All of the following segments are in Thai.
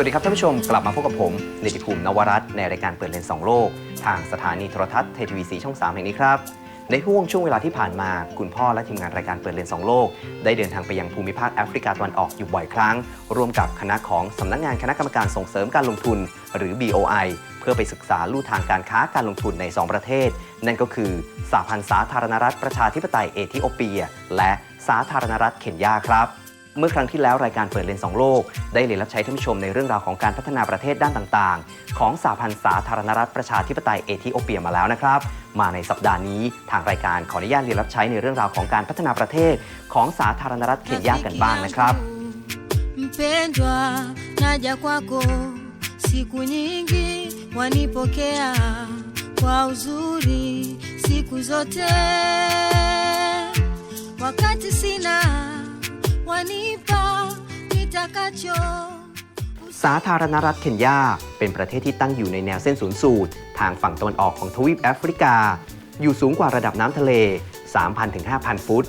สวัสดีครับท่านผู้ชมกลับมาพบกับผมเดชภูมินวรัตน์ในรายการเปิดเลนส์สองโลก ทางสถานีโทรทัศน์ไทยทีวีสีช่อง 3 แห่งนี้ครับ ในห่วงช่วงเวลาที่ผ่านมา คุณพ่อและทีมงานรายการเปิดเลนส์สองโลก ได้เดินทางไปยังภูมิภาคแอฟริกาตะวันออกอยู่บ่อยครั้ง ร่วมกับคณะของสำนักงานคณะกรรมการส่งเสริมการลงทุน หรือ BOI เพื่อไปศึกษาลู่ทางการค้าการลงทุนใน 2 ประเทศ นั่นก็คือสหพันธ์สาธารณรัฐประชาธิปไตยเอธิโอเปีย และสาธารณรัฐเคนยาครับ เมื่อครั้งที่แล้วรายการเปิดเลนสองโลก ได้เรียนรับใช้ท่านผู้ชมในเรื่องราวของการพัฒนาประเทศด้านต่างๆ ของสหพันธ์สาธารณรัฐประชาธิปไตยเอธิโอเปียมาแล้วนะครับ มาในสัปดาห์นี้ทางรายการขออนุญาตเรียนรับใช้ในเรื่องราวของการพัฒนาประเทศของสาธารณรัฐเคนยากันบ้างนะครับ Mpendwa, naja kwako siku nyingi, wanipokea kwa uzuri siku zote. Wakati sina. สาธารณรัฐเคนยา เป็นประเทศที่ตั้งอยู่ในแนวเส้นศูนย์สูตร ทางฝั่งตะวันออกของทวีปแอฟริกา อยู่สูงกว่าระดับน้ำทะเล 3,000ถึง5,000 ฟุต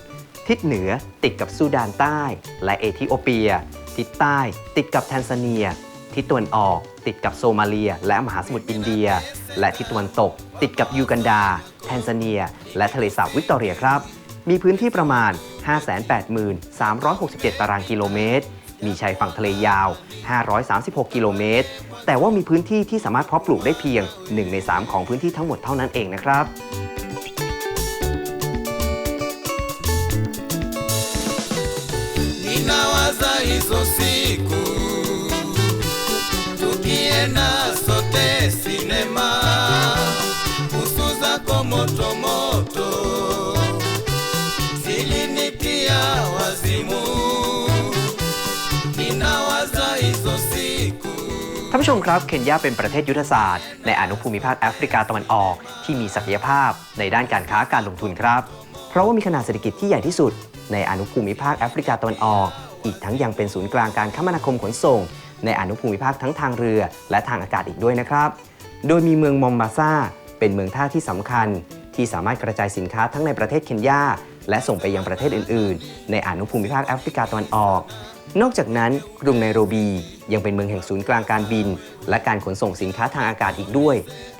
ทิศเหนือติดกับซูดานใต้ และเอธิโอเปีย ทิศใต้ติดกับแทนซาเนีย ทิศตะวันออกติดกับโซมาเลีย และมหาสมุทรอินเดีย และทิศตะวันตก ติดกับยูกันดา แทนซาเนีย และทะเลสาบวิกตอเรียครับ มีพื้นที่ประมาณ 583,367 ตารางกิโลเมตร มีชายฝั่งทะเลยาว 536 กิโลเมตร แต่ว่ามีพื้นที่ที่สามารถเพาะปลูกได้เพียง 1 ใน 3 ของพื้นที่ทั้งหมดเท่านั้นเองนะครับ ชมครับเคนยาเป็นประเทศยุทธศาสตร์ในอนุภูมิภาคแอฟริกาตะวันออกที่มีศักยภาพในด้านการค้าการลงทุนครับ เพราะว่ามีขนาดเศรษฐกิจที่ใหญ่ที่สุด ในอนุภูมิภาคแอฟริกาตะวันออก อีกทั้งยังเป็นศูนย์กลางการคมนาคมขนส่ง ในอนุภูมิภาคทั้งทางเรือ และทางอากาศอีกด้วยนะครับ โดยมีเมืองมอมบาซาเป็นเมืองท่าที่สำคัญ ที่สามารถกระจายสินค้าทั้งในประเทศเคนยาและส่งไปยังประเทศอื่น ๆ ในอนุภูมิภาคแอฟริกาตะวันออก นอกจากนั้นกรุงไนโรบียังเป็นเมืองแห่งศูนย์กลางการบิน และการขนส่งสินค้าทางอากาศอีกด้วย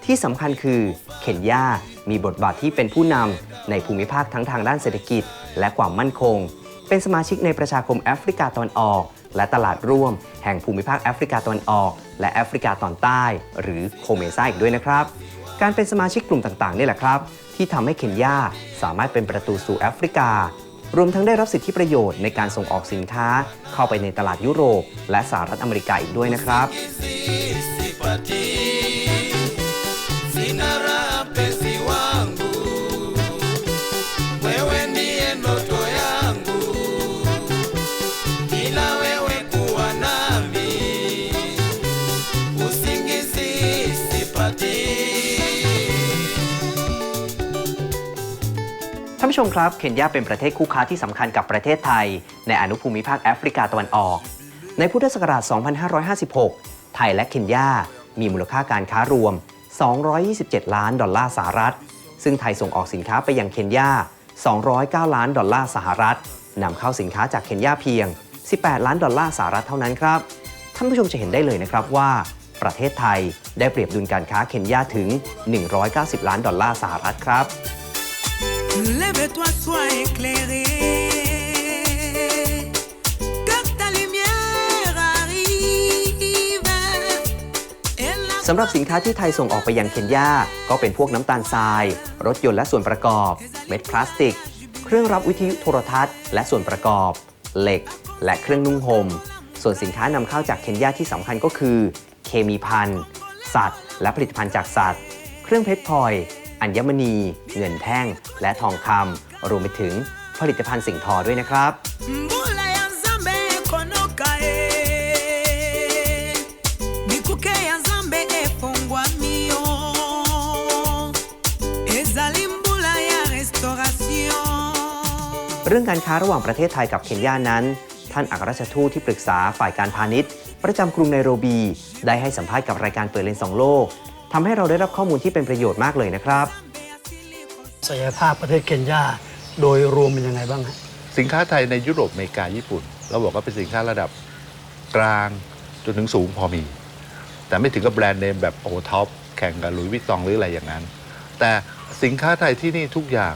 ที่สำคัญคือเคนยา มีบทบาทที่เป็นผู้นำในภูมิภาคทั้งทางด้านเศรษฐกิจ และความมั่นคง เป็นสมาชิกในประชาคมแอฟริกาตะวันออก และตลาดร่วม แห่งภูมิภาคแอฟริกาตะวันออก และแอฟริกาตอนใต้ หรือโคเมซ่าอีกด้วยนะครับ การเป็นสมาชิกกลุ่มต่างๆนี่แหละครับ ที่ทำให้เคนยาสามารถเป็นประตูสู่แอฟริกา รวมทั้งได้รับสิทธิประโยชน์ในการส่งออกสินค้า เข้าไปในตลาดยุโรป และสหรัฐอเมริกาอีกด้วยนะครับ ชมครับ เคนยาเป็นประเทศคู่ค้าที่สำคัญกับประเทศไทย ในอนุภูมิภาคแอฟริกาตะวันออก ในพุทธศักราช 2556 ไทยและเคนยา มีมูลค่าการค้ารวม 227 ล้านดอลลาร์สหรัฐ ซึ่งไทยส่งออกสินค้าไปยังเคนยา 209 ล้านดอลลาร์สหรัฐนำเข้าสินค้าจากเคนยาเพียง 18 ล้านดอลลาร์สหรัฐเท่านั้นครับ ท่านผู้ชมจะเห็นได้เลยนะครับว่า ประเทศไทยได้เปรียบดุลการค้าเคนยาถึง 190 ล้านดอลลาร์สหรัฐครับ Lève-toi, sois éclairé. Que ta lumière arrive. Et la สำหรับสินค้าที่ไทยส่งออกไปยังเคนยา ก็เป็นพวกน้ำตาลทราย รถยนต์และส่วนประกอบ เม็ดพลาสติก เครื่องรับวิทยุโทรทัศน์ และส่วนประกอบ เหล็ก และเครื่องนุ่งห่ม ส่วนสินค้านำเข้าจากเคนยาที่สำคัญก็คือ เคมีภัณฑ์สัตว์ และผลิตภัณฑ์จากสัตว์ เครื่องเพชรพลอย อัญมณี เงินแท่ง และทองคำรวมไปถึงผลิตภัณฑ์สิ่งทอด้วยนะครับเรื่องการค้าระหว่างประเทศไทยกับเคนยานั้น ท่านอัครราชทูตที่ปรึกษาฝ่ายการพาณิชย์ ประจำกรุงไนโรบี ได้ให้สัมภาษณ์กับรายการเปิดเลนสองโลก ทำให้เราได้รับข้อมูลที่เป็นประโยชน์มากเลยนะครับศักยภาพประเทศเคนยาโดยรวมเป็นยังไงบ้างฮะสินค้าไทยในยุโรปอเมริกาญี่ปุ่น เราบอกว่าเป็นสินค้าระดับกลางจนถึงสูงพอมี แต่ไม่ถึงกับแบรนด์เนมแบบโอท็อปแข่งกับหลุยส์วิตตองหรืออะไรอย่างนั้น แต่สินค้าไทยที่นี่ทุกอย่าง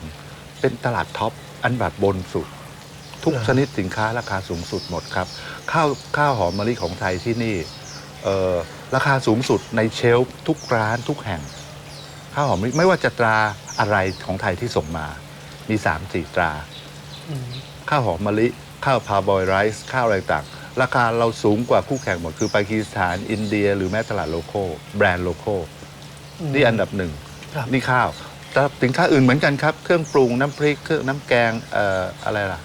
เป็นตลาดท็อปอันดับบนสุด ทุกเหรอชนิดสินค้าราคาสูงสุดหมดครับ ข้าวข้าวหอมมะลิของไทยที่นี่เอ่อ ราคาสูงสุดในเชลฟ์ทุกร้านทุกแห่ง ข้าวหอมมะลิไม่ว่าจะตราอะไรของไทยที่ส่งมา มี3ามสี่ตราอืมข้าวหอมมะลิ ข้าวพาบอยไรซ์ข้าวอะไรต่าง ราคาเราสูงกว่าคู่แข่งหมด คือปากีสถานอินเดีย หรือแม้ตลาดโลโก้แบรนด์โลโก้นี่อันดับหนึ่งครับนี่ข้าวแต่สินค้าอื่นเหมือนกันครับ เครื่องปรุงน้ำพริกเครื่องน้ำแกงเอ่ออะไรล่ะ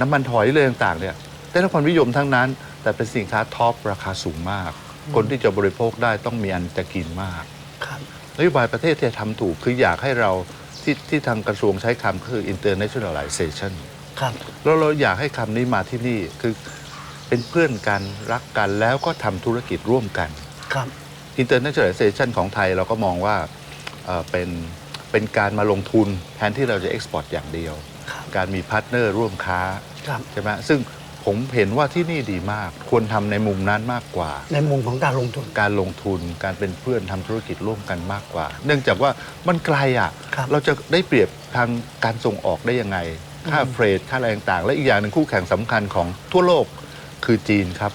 น้ำมันถอยเรื่องต่างๆเนี่ยได้รับความนิยมทั้งนั้น แต่เป็นสินค้าท็อปราคาสูงมาก คนที่จะบริโภคได้ต้องมีอันจะกินมากครับนโยบายประเทศที่จะทำถูกคืออยากให้เราที่ที่ทางกระทรวงใช้คำคือ internationalization ครับแล้วเราอยากให้คำนี้มาที่นี่คือเป็นเพื่อนกันรักกันแล้วก็ทำธุรกิจร่วมกันครับ internationalization ของไทยเราก็มองว่าเอ่อเป็นเป็นการมาลงทุนแทนที่เราจะ export อย่างเดียว ครับ การมีพาร์ทเนอร์ร่วมค้า ครับ ใช่ไหมซึ่ง ผมเห็นว่าที่นี่ดีมาก ควรทำในมุมนั้นมากกว่า ในมุมของการลงทุน การลงทุนการเป็นเพื่อนทำธุรกิจร่วมกันมากกว่า เนื่องจากว่ามันไกลอะ ครับ เราจะได้เปรียบทางการส่งออกได้ยังไง ค่าอืมเฟรดค่าอะไรต่างๆ และอีกอย่างหนึ่งคู่แข่งสำคัญของทั่วโลกคือจีนครับ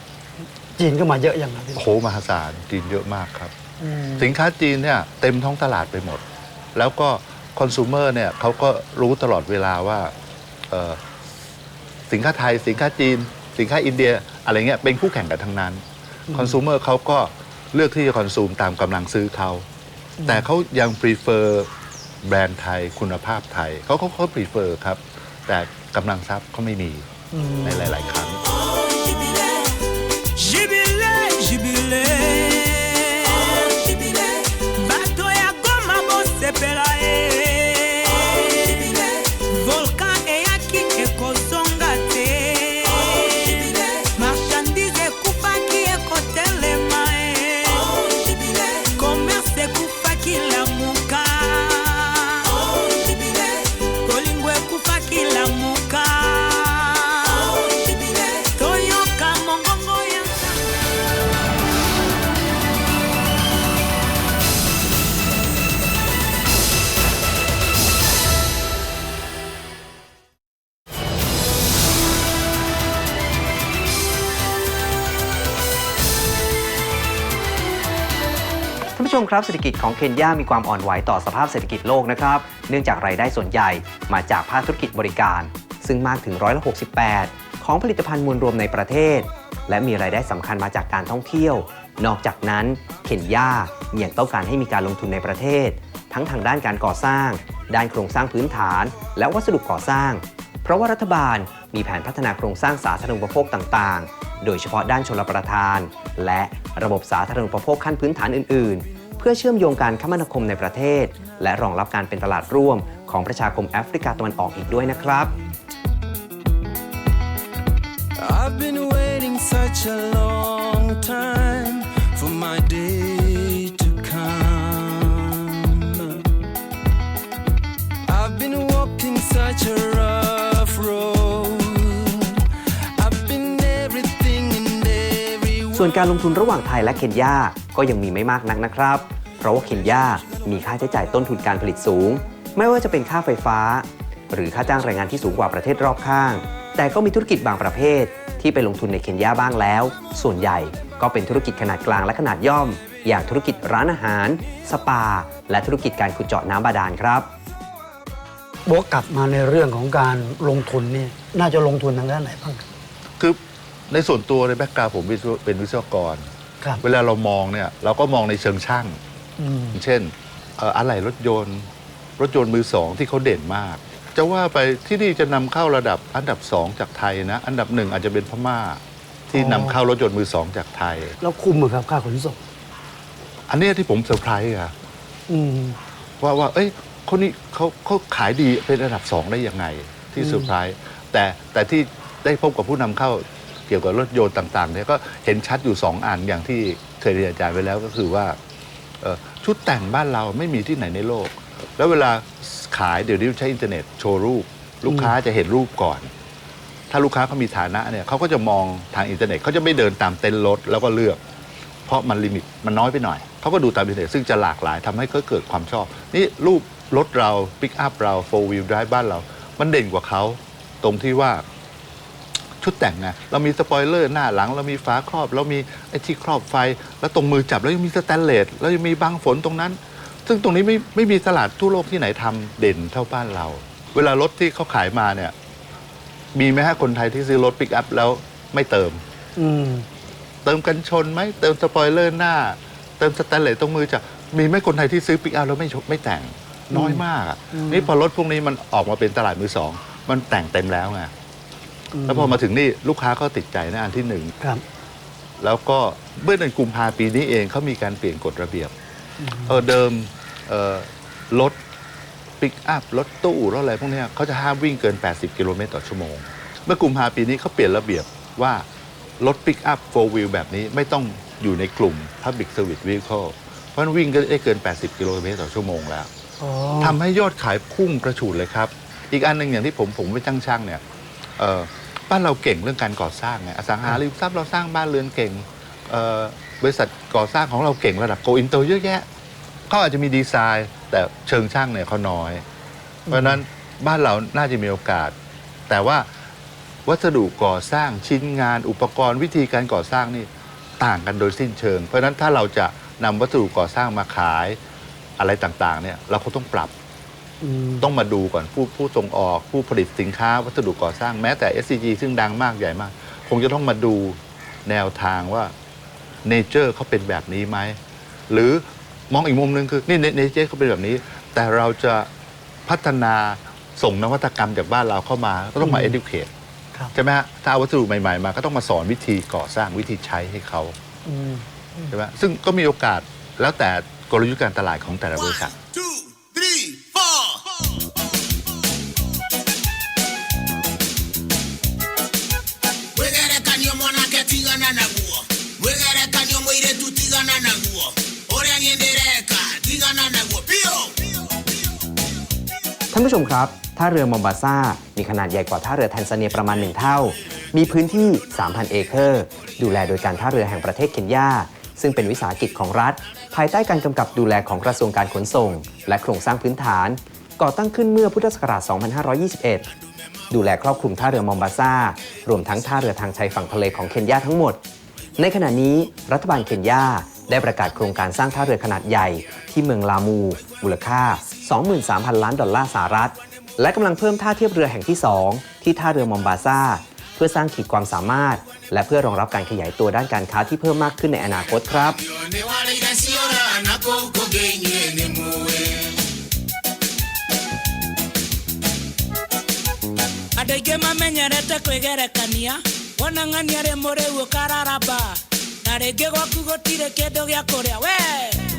จีนก็มาเยอะอย่างไรพี่โอ้โหมหาศาลจีนเยอะมากครับ อืมสินค้าจีนเนี่ยเต็มท้องตลาดไปหมด แล้วก็คอน sumer เนี่ยเขาก็รู้ตลอดเวลาว่าเอ่อ สินค้าไทย สินค้าจีน สินค้าอินเดียอะไรเงี้ยเป็นคู่แข่งกันทั้งนั้นคอน sumer เขาก็เลือกที่จะคอนซูมตามกำลังซื้อเขา แต่เขายัง prefer แบรนด์ไทยคุณภาพไทยเขาเขาเขา prefer ครับ แต่กำลังทรัพย์เขาไม่มีอืมในหลาย ๆ ครั้ง ครับเศรษฐกิจของเคนยามีความอ่อนไหวต่อสภาพเศรษฐกิจโลกนะครับ เนื่องจากรายได้ส่วนใหญ่มาจากภาคธุรกิจบริการ ซึ่งมากถึงร้อยละ68 ของผลิตภัณฑ์มวลรวมในประเทศ และมีรายได้สำคัญมาจากการท่องเที่ยว นอกจากนั้นเคนยายังต้องการให้มีการลงทุนในประเทศ ทั้งทางด้านการก่อสร้าง ด้านโครงสร้างพื้นฐาน และวัสดุก่อสร้าง เพราะว่ารัฐบาลมีแผนพัฒนาโครงสร้างสาธารณูปโภคต่าง ๆ โดยเฉพาะด้านชลประทาน และระบบสาธารณูปโภคขั้นพื้นฐานอื่น ๆ เพื่อเชื่อมโยงการคมนาคมในประเทศ และรองรับการเป็นตลาดร่วมของประชาคมแอฟริกาตะวันออกอีกด้วยนะครับ I've been waiting such a long time for my day to come. I've been walking such a rough road. I've been everything and everyone. ส่วนการลงทุนระหว่างไทยและเคนยา ก็ยังมีไม่มากนักนะครับ เพราะว่าเคนยา มีค่าใช้จ่ายต้นทุนการผลิตสูง ไม่ว่าจะเป็นค่าไฟฟ้า หรือค่าจ้างแรงงานที่สูงกว่าประเทศรอบข้าง แต่ก็มีธุรกิจบางประเภท ที่ไปลงทุนในเคนยาบ้างแล้ว ส่วนใหญ่ก็เป็นธุรกิจขนาดกลางและขนาดย่อม อย่างธุรกิจร้านอาหาร สปา และธุรกิจการขุดเจาะน้ำบาดาลครับบวกกลับมาในเรื่องของการลงทุนนี่น่าจะลงทุนทางด้านไหนบ้าง คือในส่วนตัวในแบ็กกราวผมวิศวเป็นวิศวกร ครับ เวลาเรามองเนี่ยเราก็มองในเชิงช่าง อืม เช่นเอ่ออะไหล่รถยนต์ รถยนต์มือสองที่เขาเด่นมาก จะว่าไปที่นี่จะนำเข้าระดับอันดับสองจากไทยนะ อันดับหนึ่งอาจจะเป็นพม่า ที่อ๋อ นำเข้ารถยนต์มือสองจากไทย แล้วคุมเหรอครับค่าขนส่งอันเนี้ยที่ผมเซอร์ไพรส์อะอืม ว่าว่า เอ้ยคนนี้เขาเขาขายดีเป็นอันดับสองได้ยังไงที่อืมเซอร์ไพรส์แต่แต่ที่ได้พบกับผู้นำเข้าเกี่ยวกับรถยนต์ต่างๆเนี่ยก็เห็นชัดอยู่สองอันอย่างที่เคยเรียนอาจารย์ไว้แล้วก็คือว่าเอ่อชุดแต่งบ้านเราไม่มีที่ไหนในโลก แล้วเวลาขายเดี๋ยวนี้ใช้อินเทอร์เน็ตโชว์รูป ลูกค้าจะเห็นรูปก่อน ถ้าลูกค้าเขามีฐานะเนี่ยเขาก็จะมองทางอินเทอร์เน็ตเขาจะไม่เดินตามเต็นท์รถแล้วก็เลือก เพราะมันลิมิตมันน้อยไปหน่อยเขาก็ดูตามอินเทอร์เน็ตซึ่งจะหลากหลายทำให้เขาเกิดความชอบ นี่รูปรถเราปิกอัพเราโฟวิลด i v e บ้านเรา มันเด่นกว่าเขาตรงที่ว่า ชุดแต่งไงเรามีสปอยเลอร์หน้าหลัง เรามีฝาครอบ เรามีไอ้ที่ครอบไฟ แล้วตรงมือจับแล้วยังมีสแตนเลสแล้วยังมีบังฝนตรงนั้น ซึ่งตรงนี้ไม่ไม่มีตลาดทั่วโลกที่ไหนทำเด่นเท่าบ้านเรา เวลารถที่เขาขายมาเนี่ย มีไหมฮะคนไทยที่ซื้อรถปิกอัพแล้วไม่เติม อืม เติมกันชนไหมเติมสปอยเลอร์หน้า เติมสแตนเลสตรงมือจะมีไหมคนไทยที่ซื้อปิกอัพแล้วไม่ชไม่แต่งน้อยมากอะนี่พอรถพวกนี้มันออกมาเป็นตลาดมือสอง มันแต่งเต็มแล้วไง แล้วพอมาถึงนี่ลูกค้าก็ติดใจนะอันที่หนึ่งครับ แล้วก็เมื่อเดือนกุมภาปีนี้เองเขามีการเปลี่ยนกฎระเบียบเออเดิมเออรถปิกอัพรถตู้รถอะไรพวกเนี้ยเขาจะห้ามวิ่งเกิน 80 กิโลเมตรต่อชั่วโมง เมื่อกุมภาปีนี้เขาเปลี่ยนระเบียบว่ารถปิกอัพโฟวิลแบบนี้ไม่ต้องอยู่ในกลุ่ม Public Service Vehicle เพราะมันวิ่งก็ได้เกิน 80 กิโลเมตรต่อชั่วโมงแล้วอ๋อทำให้ยอดขายพุ่งกระฉูดเลยครับ อีกอันหนึ่งอย่างที่ผมผมไปจ้างช่างเนี่ยเอ่อ บ้านเราเก่งเรื่องการก่อสร้างไงอสังหาริมทรัพย์เราสร้างบ้านเรือนเก่งเอ่อบริษัทก่อสร้างของเราเก่งระดับโกอินเตอร์เยอะแยะเขาอาจจะมีดีไซน์แต่เชิงช่างเนี่ยเขาน้อย เพราะฉะนั้นบ้านเราน่าจะมีโอกาส แต่ว่าวัสดุก่อสร้างชิ้นงานอุปกรณ์วิธีการก่อสร้างนี่ต่างกันโดยสิ้นเชิง เพราะฉะนั้นถ้าเราจะนำวัสดุก่อสร้างมาขายอะไรต่างๆเนี่ยเราก็ต้องปรับ ต้องมาดูก่อนผู้ผู้ส่งออกผู้ผลิตสินค้าวัสดุก่อสร้างแม้แต่ SCG ซึ่งดังมากใหญ่มาก คงจะต้องมาดูแนวทางว่าเนเจอร์เขาเป็นแบบนี้ไหม หรือมองอีกมุมหนึ่งคือนี่เนเจอร์เขาเป็นแบบนี้ แต่เราจะพัฒนาส่งนวัตกรรมจากบ้านเราเข้ามาก็ต้องมาอืม educate ครับใช่ไหมฮะถ้าเอาวัสดุใหม่ๆมาก็ต้องมาสอนวิธีก่อสร้างวิธีใช้ให้เขาอืมใช่ไหมซึ่งก็มีโอกาสแล้วแต่กลยุทธ์การตลาดของแต่ละบริษัท ผู้ชมครับ ท่าเรือมอมบาซามีขนาดใหญ่กว่าท่าเรือแทนซาเนียประมาณ 1 เท่า มีพื้นที่ 3,000 เอเคอร์ ดูแลโดยการท่าเรือแห่งประเทศเคนยา ซึ่งเป็นวิสาหกิจของรัฐ ภายใต้การกำกับดูแลของกระทรวงการขนส่ง และโครงสร้างพื้นฐาน ก่อตั้งขึ้นเมื่อพุทธศักราช 2521 ดูแลครอบคลุมท่าเรือมอมบาซารวมทั้งท่าเรือทางชายฝั่งทะเลของเคนยาทั้งหมด ในขณะนี้รัฐบาลเคนยาได้ประกาศโครงการสร้างท่าเรือขนาดใหญ่ ที่เมืองลามู มูลค่า 23,000 ล้านดอลลาร์สหรัฐ และกำลังเพิ่มท่าเทียบเรือแห่งที่ 2 ที่ท่าเรือมอมบาซาเพื่อสร้างขีดความสามารถ และเพื่อรองรับการขยายตัวด้านการค้าที่เพิ่มมากขึ้นในอนาคตครับ andå aingä mamenyerete kwä gerekania wonang'ania rä må rä guo kararaba na rä ngä gwaku gå tirä kä ndå gä a kå rä a we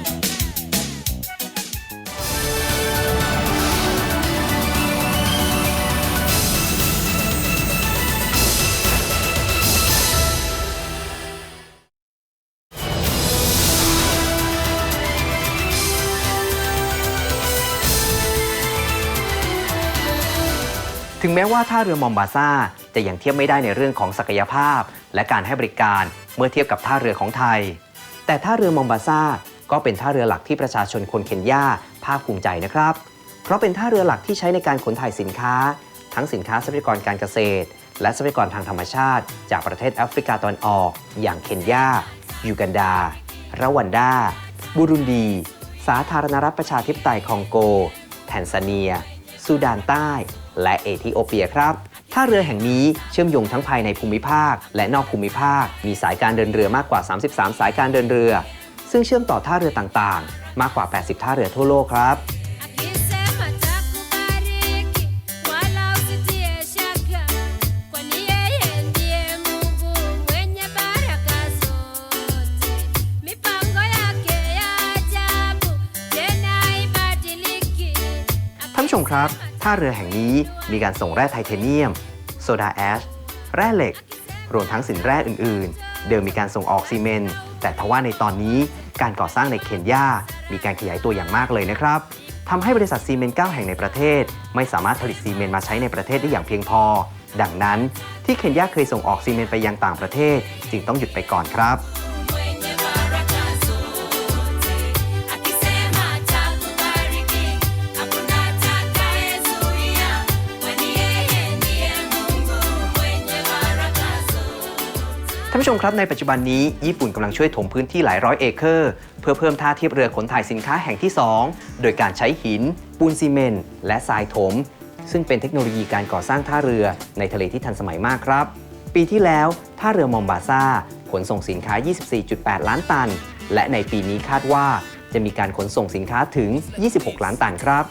ถึงแม้ว่าท่าเรือมอมบาซาจะยังเทียบไม่ได้ในเรื่องของศักยภาพ และการให้บริการเมื่อเทียบกับท่าเรือของไทย แต่ท่าเรือมอมบาซาก็เป็นท่าเรือหลักที่ประชาชนคนเคนยาภาคภูมิใจนะครับ เพราะเป็นท่าเรือหลักที่ใช้ในการขนถ่ายสินค้า ทั้งสินค้าทรัพยากรการเกษตร และทรัพยากรทางธรรมชาติ จากประเทศแอฟริกาตะวันออก อย่างเคนยา ยูกันดา รวันดา บูรุนดี สาธารณรัฐประชาธิปไตยคองโก แทนซาเนีย ซูดานใต้ และเอธิโอเปียครับท่าเรือแห่งนี้เชื่อมโยงทั้งภายในภูมิภาค และนอกภูมิภาค มีสายการเดินเรือมากกว่า 33 สายการเดินเรือ ซึ่งเชื่อมต่อท่าเรือต่างๆ มากกว่า 80 ท่าเรือทั่วโลกครับท่านผู้ชมครับ ท่าเรือแห่งนี้มีการส่งแร่ไทเทเนียม โซดาแอช แร่เหล็ก รวมทั้งสินแร่อื่น ๆ เดิมมีการส่งออกซีเมนต์ แต่ทว่าในตอนนี้การก่อสร้างในเคนยา มีการขยายตัวอย่างมากเลยนะครับทำให้บริษัทซีเมนต์9แห่งในประเทศ ไม่สามารถผลิตซีเมนต์มาใช้ในประเทศได้อย่างเพียงพอ ดังนั้น ที่เคนยาเคยส่งออกซีเมนต์ไปยังต่างประเทศ จึงต้องหยุดไปก่อนครับ ท่านผู้ชมครับในปัจจุบันนี้ญี่ปุ่นกำลังช่วยถมพื้นที่หลายร้อยเอเคอร์ เพื่อเพิ่มท่าเทียบเรือขนถ่ายสินค้าแห่งที่ 2 โดยการใช้หิน ปูนซีเมนต์และทรายถม ซึ่งเป็นเทคโนโลยีการก่อสร้างท่าเรือในทะเลที่ทันสมัยมากครับ ปีที่แล้วท่าเรือมอมบาซาขนส่งสินค้า 24.8 ล้านตัน และในปีนี้คาดว่าจะมีการขนส่งสินค้าถึง 26 ล้านตันครับ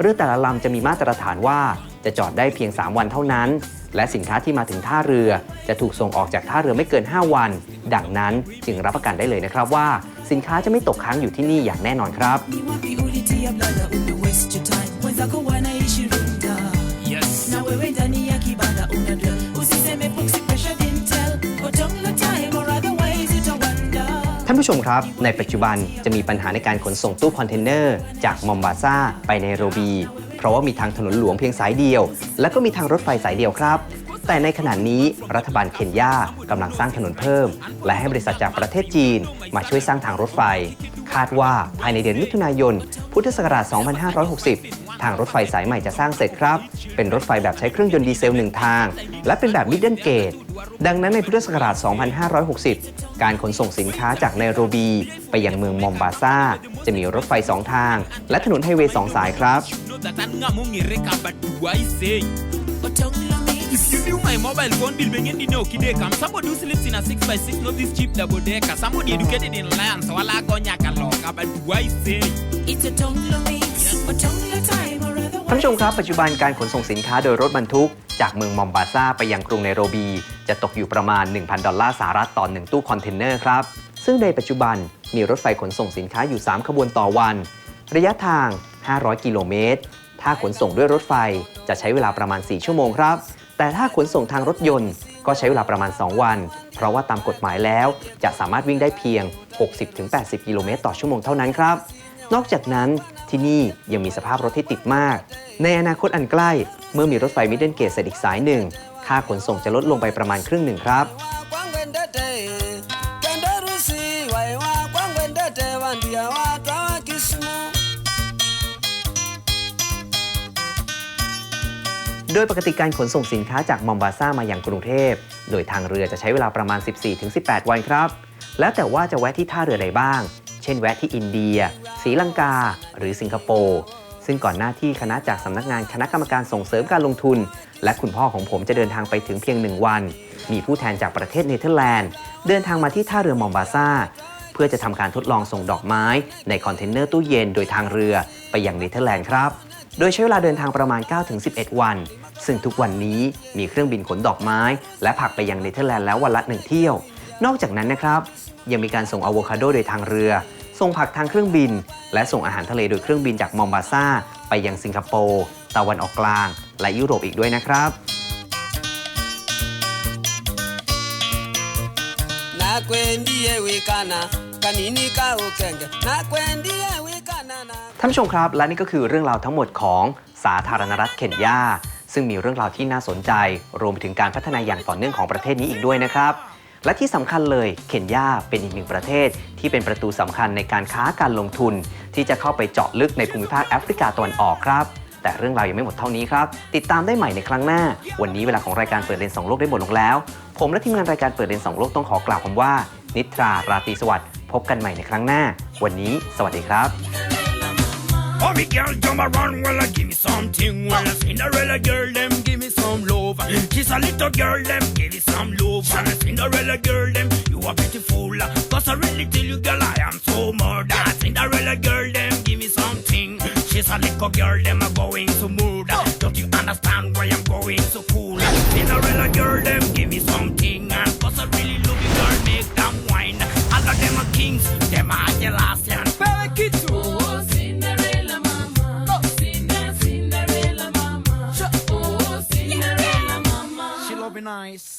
เรือแต่ละลำจะมีมาตรฐานว่าจะจอดได้เพียง 3 วันเท่านั้น และสินค้าที่มาถึงท่าเรือ จะถูกส่งออกจากท่าเรือไม่เกิน 5 วัน ดังนั้นจึงรับประกันได้เลยนะครับว่า สินค้าจะไม่ตกค้างอยู่ที่นี่อย่างแน่นอนครับ ท่านผู้ชมครับ ในปัจจุบันจะมีปัญหาในการขนส่งตู้คอนเทนเนอร์ จากมอมบาซาไปในโรบี ราะว่ามีทางถนนหลวงเพียงสายเดียว และก็มีทางรถไฟสายเดียวครับ แต่ในขณะนี้รัฐบาลเคนยากำลังสร้างถนนเพิ่ม และให้บริษัทจากประเทศจีน มาช่วยสร้างทางรถไฟ คาดว่าภายในเดือนมิถุนายน พุทธศักราช 2560 ทางรถไฟสายใหม่จะสร้างเสร็จครับ เป็นรถไฟแบบใช้เครื่องยนต์ดีเซลหนึ่งทาง และเป็นแบบมิดเดิลเกตดังนั้นในพุทธศักราช 2560 การขนส่งสินค้าจากไนโรบี ไปยังเมืองมอมบาซาจะมีรถไฟ 2 ทาง และถนนไฮเวย์ 2 สายครับ Know that I'm ngamungireka but do I say Otonglo mix If you view my mobile phone bill bengendi no kidekam Somebody who sleeps in a 6x6 know this cheap double decker Somebody educated in lands wala gonya kaloka but do I say it's a tonglo mix Otonglo time or ท่านผู้ชมครับ ปัจจุบันการขนส่งสินค้าโดยรถบรรทุก จากเมืองมอมบาซาไปยังกรุงไนโรบี จะตกอยู่ประมาณ 1,000 ดอลลาร์สหรัฐต่อ1ตู้คอนเทนเนอร์ครับ ซึ่งในปัจจุบันมีรถไฟขนส่งสินค้าอยู่ 3 ขบวนต่อวัน ระยะทาง 500 กิโลเมตร ถ้าขนส่งด้วยรถไฟจะใช้เวลาประมาณ 4 ชั่วโมงครับ แต่ถ้าขนส่งทางรถยนต์ ก็ใช้เวลาประมาณ 2 วัน เพราะว่าตามกฎหมายแล้ว จะสามารถวิ่งได้เพียง 60-80 กิโลเมตรต่อชั่วโมงเท่านั้นครับ นอกจากนั้นที่นี่ยังมีสภาพรถที่ติดมาก ในอนาคตอันใกล้ เมื่อมีรถไฟมิดเดิลเกตเสร็จอีกสายหนึ่ง ค่าขนส่งจะลดลงไปประมาณครึ่งหนึ่งครับโดยปกติการขนส่งสินค้าจากมอมบาซามาอย่างกรุงเทพ โดยทางเรือจะใช้เวลาประมาณ 14-18 วันครับ แล้วแต่ว่าจะแวะที่ท่าเรือใดบ้าง เช่นแวะที่อินเดีย ศรีลังกา หรือสิงคโปร์ซึ่งก่อนหน้าที่คณะจากสำนักงานคณะกรรมการส่งเสริมการลงทุน และคุณพ่อของผมจะเดินทางไปถึงเพียงหนึ่งวัน มีผู้แทนจากประเทศเนเธอร์แลนด์ เดินทางมาที่ท่าเรือมอมบาซาเพื่อจะทำการทดลองส่งดอกไม้ในคอนเทนเนอร์ตู้เย็นโดยทางเรือไปยังเนเธอร์แลนด์ครับ โดยใช้เวลาเดินทางประมาณ 9-11 วัน ซึ่งทุกวันนี้มีเครื่องบินขนดอกไม้ และผักไปยังเนเธอร์แลนด์แล้ววันละหนึ่งเที่ยว นอกจากนั้นนะครับยังมีการส่งอะโวคาโดโดยทางเรือ ส่งผักทางเครื่องบิน และส่งอาหารทะเลโดยเครื่องบินจากมอมบาซาไปยังสิงคโปร์ตะวันออกกลาง และยุโรปอีกด้วยนะครับ nakwendiye wikana kanini ka ukenge nakwendiye wikana na ท่านผู้ชมครับ และนี่ก็คือเรื่องราวทั้งหมดของสาธารณรัฐเคนยาซึ่งมีเรื่องราวที่น่าสนใจ รวมไปถึงการพัฒนาอย่างต่อเนื่องของประเทศนี้อีกด้วยนะครับ และที่สำคัญเลยเคนยาเป็นอีกหนึ่งประเทศ ที่เป็นประตูสำคัญในการค้าการลงทุน ที่จะเข้าไปเจาะลึกในภูมิภาคแอฟริกาตะวันออกครับ แต่เรื่องราวยังไม่หมดเท่านี้ครับ ติดตามได้ใหม่ในครั้งหน้า วันนี้เวลาของรายการเปิดเรียนสองโลกได้หมดลงแล้ว ผมและทีมงานรายการเปิดเรียนสองโลกต้องขอกล่าวคำว่า นิทราราตรีสวัสดิ์พบกันใหม่ในครั้งหน้า วันนี้ สวัสดีครับ Oh, me girl, jump around, well, uh, give me something. Well, uh, Cinderella girl, them give me some love. Kiss a little girl, them give me some love. And uh, Cinderella girl, them you are beautiful. Cause I really tell you, girl, I am so murder. Cinderella girl, them give me something. She's a little girl, them are going to murder. Don't you understand why I'm going so cool? Cinderella girl, them give me something. And cause I really love you, girl, make them wine. All of them are kings, them are and very cute nice.